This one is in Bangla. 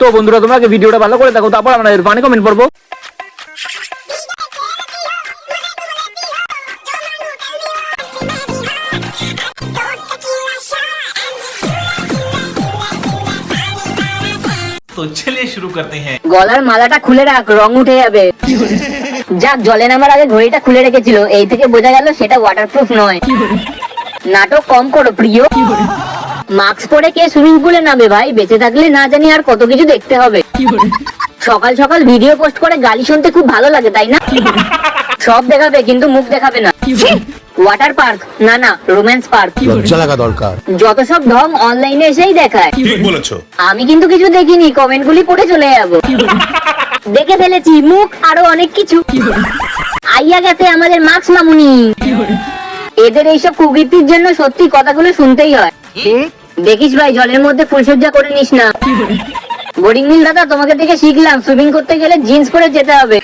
তো বন্ধুরা তোমাকে ভিডিওটা ভালো করে দেখো তারপর আমরা ইরফানে কমেন্ট করব তো চলিয়ে শুরু করতে হ্যাঁ গলার মালাটা খুলে রাখ রং উঠে যাবে। যাক জলে নামার আগে ঘড়িটা খুলে রেখেছিল এই থেকে বোঝা গেল সেটা ওয়াটারপ্রুফ নয়। নাটক কম করো প্রিয়। মাস্ক পরে কে সুইমিং পুলে নামে ভাই? বেঁচে থাকলে না জানি আর কত কিছু দেখতে হবে। সকাল সকাল ভিডিও পোস্ট করে গালি শুনতে খুব ভালো লাগে তাই না? সব দেখাবে কিন্তু মুখ দেখাবে না। Water park? না না রোম্যান্স পার্ক। লজ্জা লাগা দরকার। যত সব ঢং অনলাইনে এসেই দেখায়। ঠিক বলেছ। আমি কিন্তু কিছু দেখিনি কমেন্ট গুলি পড়ে চলে যাব। দেখে ফেলেছি মুখ আরও অনেক কিছু। আইয়া গেছে আমাদের মার্কস মামুনি। এদের এইসব কুকীর্তির জন্য সত্যি কথাগুলো শুনতেই হয়। দেখিস ভাই জলের মধ্যে ফুলসজ্জা করে নিস না। বোরিং মিল দাদা তোমাকে দেখে শিখলাম। সুইমিং করতে গেলে জিন্স পরে যেতে হবে।